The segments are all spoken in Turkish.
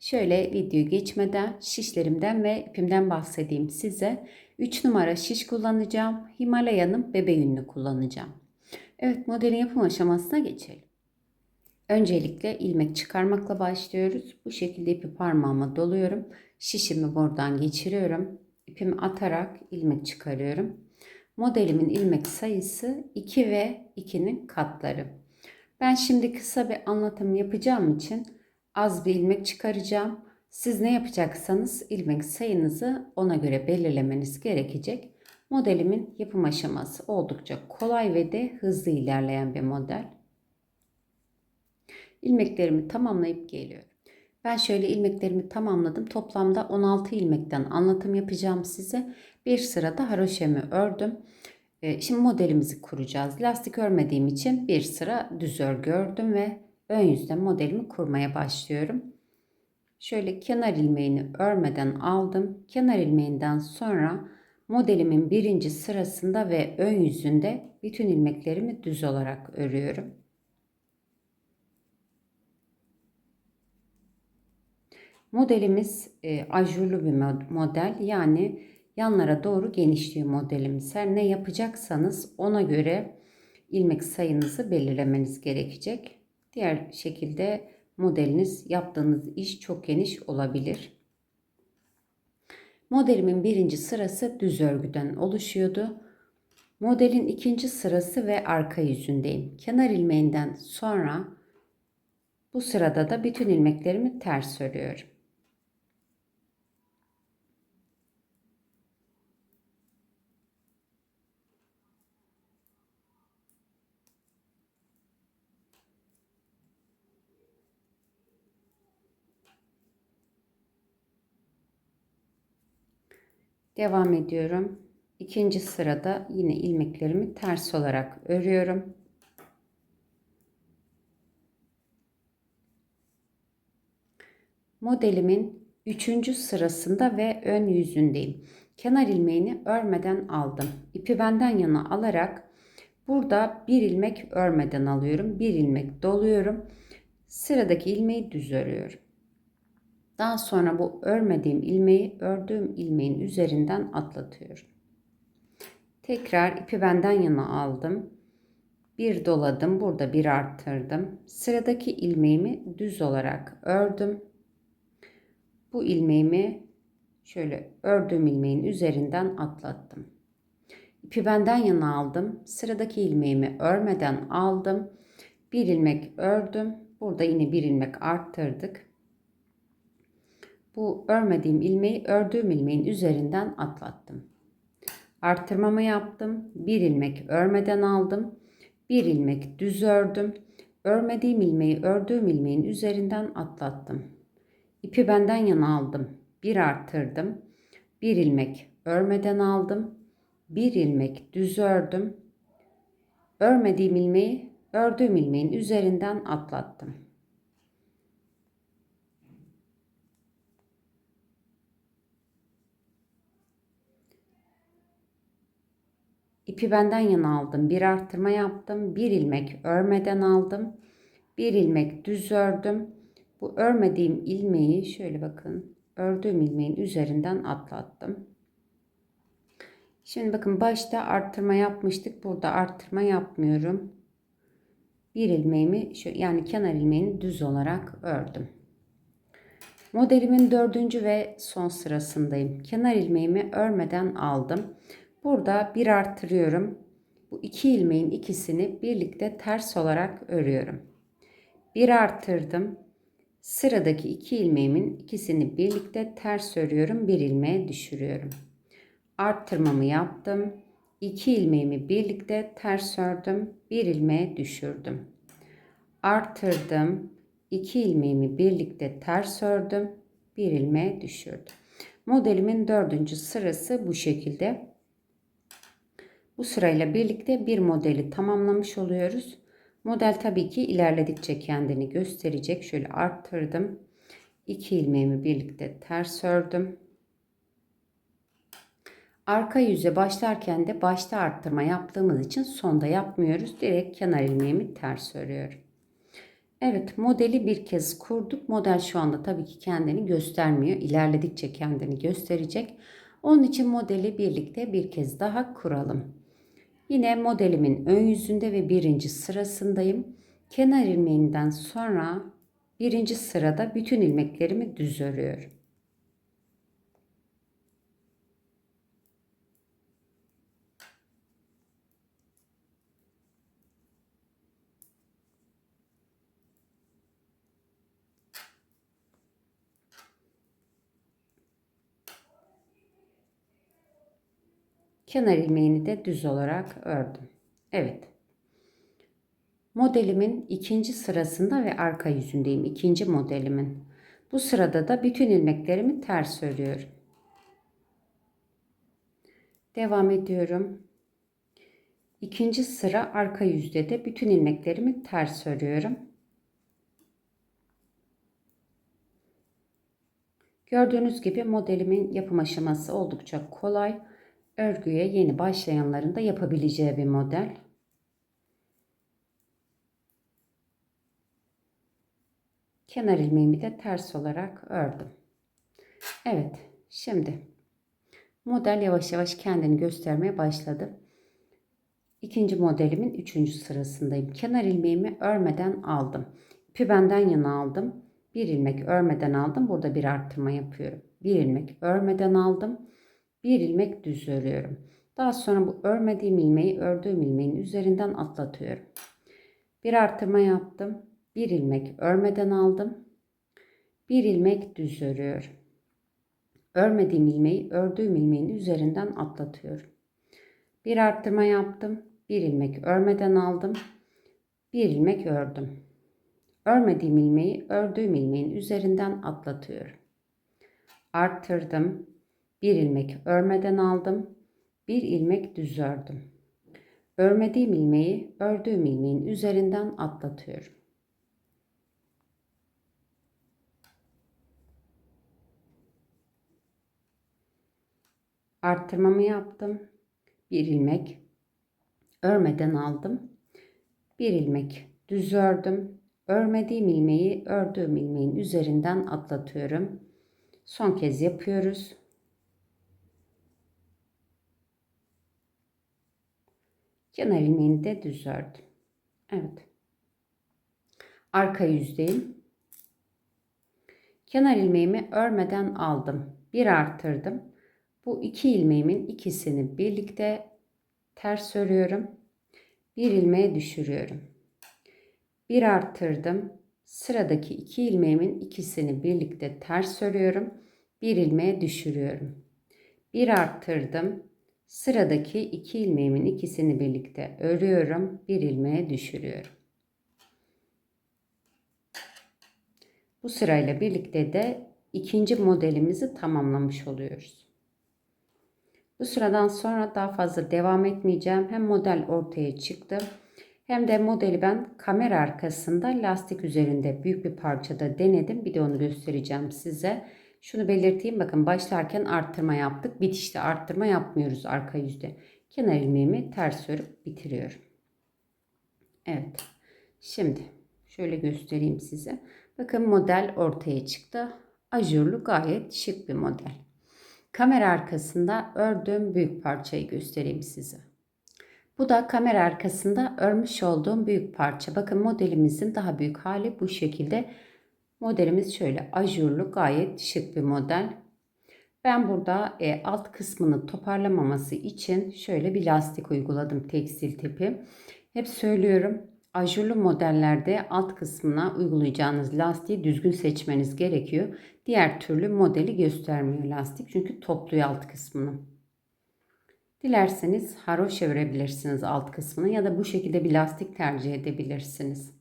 Şöyle video geçmeden şişlerimden ve ipimden bahsedeyim size. 3 numara şiş kullanacağım. Himalaya'nın bebe yününü kullanacağım. Evet modelin yapım aşamasına geçelim. Öncelikle ilmek çıkarmakla başlıyoruz. Bu şekilde ipi parmağıma doluyorum. Şişimi buradan geçiriyorum. İpimi atarak ilmek çıkarıyorum. Modelimin ilmek sayısı 2 ve 2'nin katları. Ben şimdi kısa bir anlatım yapacağım için az bir ilmek çıkaracağım. Siz ne yapacaksanız ilmek sayınızı ona göre belirlemeniz gerekecek. Modelimin yapım aşaması oldukça kolay ve de hızlı ilerleyen bir model. İlmeklerimi tamamlayıp geliyorum. Ben şöyle ilmeklerimi tamamladım. Toplamda 16 ilmekten anlatım yapacağım size. Bir sırada haroşemi ördüm. Ee, şimdi modelimizi kuracağız. Lastik örmediğim için bir sıra düz örgü ördüm ve ön yüzden modelimi kurmaya başlıyorum. Şöyle kenar ilmeğini örmeden aldım. Kenar ilmeğinden sonra modelimin birinci sırasında ve ön yüzünde bütün ilmeklerimi düz olarak örüyorum. Modelimiz e, ajurlu bir model yani yanlara doğru genişliyor modelimiz. Her ne yapacaksanız ona göre ilmek sayınızı belirlemeniz gerekecek. Diğer şekilde modeliniz yaptığınız iş çok geniş olabilir. Modelimin birinci sırası düz örgüden oluşuyordu. Modelin ikinci sırası ve arka yüzündeyim. Kenar ilmeğinden sonra bu sırada da bütün ilmeklerimi ters örüyorum. Devam ediyorum. İkinci sırada yine ilmeklerimi ters olarak örüyorum. Modelimin üçüncü sırasında ve ön yüzündeyim. Kenar ilmeğini örmeden aldım. İpi benden yana alarak burada bir ilmek örmeden alıyorum. Bir ilmek doluyorum. Sıradaki ilmeği düz örüyorum. Daha sonra bu örmediğim ilmeği ördüğüm ilmeğin üzerinden atlatıyorum. Tekrar ipi benden yana aldım. Bir doladım. Burada bir arttırdım. Sıradaki ilmeğimi düz olarak ördüm. Bu ilmeğimi şöyle ördüğüm ilmeğin üzerinden atlattım. İpi benden yana aldım. Sıradaki ilmeğimi örmeden aldım. Bir ilmek ördüm. Burada yine bir ilmek arttırdık bu örmediğim ilmeği ördüğüm ilmeğin üzerinden atlattım. Artırmamı yaptım. Bir ilmek örmeden aldım. Bir ilmek düz ördüm. Örmediğim ilmeği ördüğüm ilmeğin üzerinden atlattım. İpi benden yana aldım. Bir arttırdım. Bir ilmek örmeden aldım. Bir ilmek düz ördüm. Örmediğim ilmeği ördüğüm ilmeğin üzerinden atlattım. İpi benden yana aldım. Bir arttırma yaptım. Bir ilmek örmeden aldım. Bir ilmek düz ördüm. Bu örmediğim ilmeği şöyle bakın. Ördüğüm ilmeğin üzerinden atlattım. Şimdi bakın başta arttırma yapmıştık. Burada arttırma yapmıyorum. Bir ilmeğimi şu yani kenar ilmeğini düz olarak ördüm. Modelimin dördüncü ve son sırasındayım. Kenar ilmeğimi örmeden aldım. Burada bir arttırıyorum. Bu iki ilmeğin ikisini birlikte ters olarak örüyorum. Bir arttırdım. Sıradaki iki ilmeğimin ikisini birlikte ters örüyorum. Bir ilmeğe düşürüyorum. Arttırmamı yaptım. İki ilmeğimi birlikte ters ördüm. Bir ilmeğe düşürdüm. Arttırdım. İki ilmeğimi birlikte ters ördüm. bir ilmeğe düşürdüm. Modelimin dördüncü sırası bu şekilde. Bu sırayla birlikte bir modeli tamamlamış oluyoruz. Model tabii ki ilerledikçe kendini gösterecek. Şöyle arttırdım. 2 ilmeğimi birlikte ters ördüm. Arka yüze başlarken de başta arttırma yaptığımız için sonda yapmıyoruz. Direkt kenar ilmeğimi ters örüyorum. Evet modeli bir kez kurduk. Model şu anda tabii ki kendini göstermiyor. İlerledikçe kendini gösterecek. Onun için modeli birlikte bir kez daha kuralım. Yine modelimin ön yüzünde ve birinci sırasındayım. Kenar ilmeğinden sonra birinci sırada bütün ilmeklerimi düz örüyorum. Kenar ilmeğini de düz olarak ördüm. Evet. Modelimin ikinci sırasında ve arka yüzündeyim. İkinci modelimin. Bu sırada da bütün ilmeklerimi ters örüyorum. Devam ediyorum. İkinci sıra arka yüzde de bütün ilmeklerimi ters örüyorum. Gördüğünüz gibi modelimin yapım aşaması oldukça kolay örgüye yeni başlayanların da yapabileceği bir model. Kenar ilmeğimi de ters olarak ördüm. Evet, şimdi model yavaş yavaş kendini göstermeye başladı. İkinci modelimin üçüncü sırasındayım. Kenar ilmeğimi örmeden aldım. İpi benden yana aldım. Bir ilmek örmeden aldım. Burada bir arttırma yapıyorum. Bir ilmek örmeden aldım bir ilmek düz örüyorum. Daha sonra bu örmediğim ilmeği ördüğüm ilmeğin üzerinden atlatıyorum. Bir artırma yaptım. Bir ilmek örmeden aldım. Bir ilmek düz örüyorum. Örmediğim ilmeği ördüğüm ilmeğin üzerinden atlatıyorum. Bir arttırma yaptım. Bir ilmek örmeden aldım. Bir ilmek ördüm. Örmediğim ilmeği ördüğüm ilmeğin üzerinden atlatıyorum. Arttırdım. Bir ilmek örmeden aldım. Bir ilmek düz ördüm. Örmediğim ilmeği ördüğüm ilmeğin üzerinden atlatıyorum. Arttırmamı yaptım. Bir ilmek örmeden aldım. Bir ilmek düz ördüm. Örmediğim ilmeği ördüğüm ilmeğin üzerinden atlatıyorum. Son kez yapıyoruz. Kenar ilmeğini de düz. Evet. Arka yüzdeyim. Kenar ilmeğimi örmeden aldım. Bir arttırdım. Bu iki ilmeğimin ikisini birlikte ters örüyorum. Bir ilmeğe düşürüyorum. Bir arttırdım. Sıradaki iki ilmeğimin ikisini birlikte ters örüyorum. Bir ilmeğe düşürüyorum. Bir arttırdım. Sıradaki iki ilmeğimin ikisini birlikte örüyorum. Bir ilmeğe düşürüyorum. Bu sırayla birlikte de ikinci modelimizi tamamlamış oluyoruz. Bu sıradan sonra daha fazla devam etmeyeceğim. Hem model ortaya çıktı hem de modeli ben kamera arkasında lastik üzerinde büyük bir parçada denedim. Bir de onu göstereceğim size. Şunu belirteyim bakın başlarken arttırma yaptık. Bitişte arttırma yapmıyoruz arka yüzde. Kenar ilmeğimi ters örüp bitiriyorum. Evet. Şimdi şöyle göstereyim size. Bakın model ortaya çıktı. Ajurlu gayet şık bir model. Kamera arkasında ördüğüm büyük parçayı göstereyim size. Bu da kamera arkasında örmüş olduğum büyük parça. Bakın modelimizin daha büyük hali bu şekilde Modelimiz şöyle ajurlu gayet şık bir model. Ben burada e, alt kısmını toparlamaması için şöyle bir lastik uyguladım tekstil tipi. Hep söylüyorum ajurlu modellerde alt kısmına uygulayacağınız lastiği düzgün seçmeniz gerekiyor. Diğer türlü modeli göstermiyor lastik çünkü topluyor alt kısmını. Dilerseniz haroşa verebilirsiniz alt kısmını ya da bu şekilde bir lastik tercih edebilirsiniz.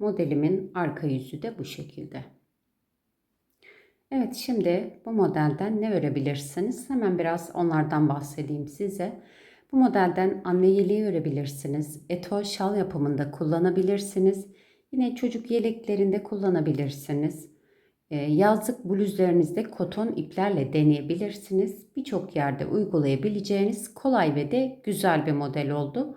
Modelimin arka yüzü de bu şekilde. Evet şimdi bu modelden ne örebilirsiniz? Hemen biraz onlardan bahsedeyim size. Bu modelden anne yeleği örebilirsiniz. Etol şal yapımında kullanabilirsiniz. Yine çocuk yeleklerinde kullanabilirsiniz. Ee, Yazlık bluzlarınızda koton iplerle deneyebilirsiniz. Birçok yerde uygulayabileceğiniz kolay ve de güzel bir model oldu.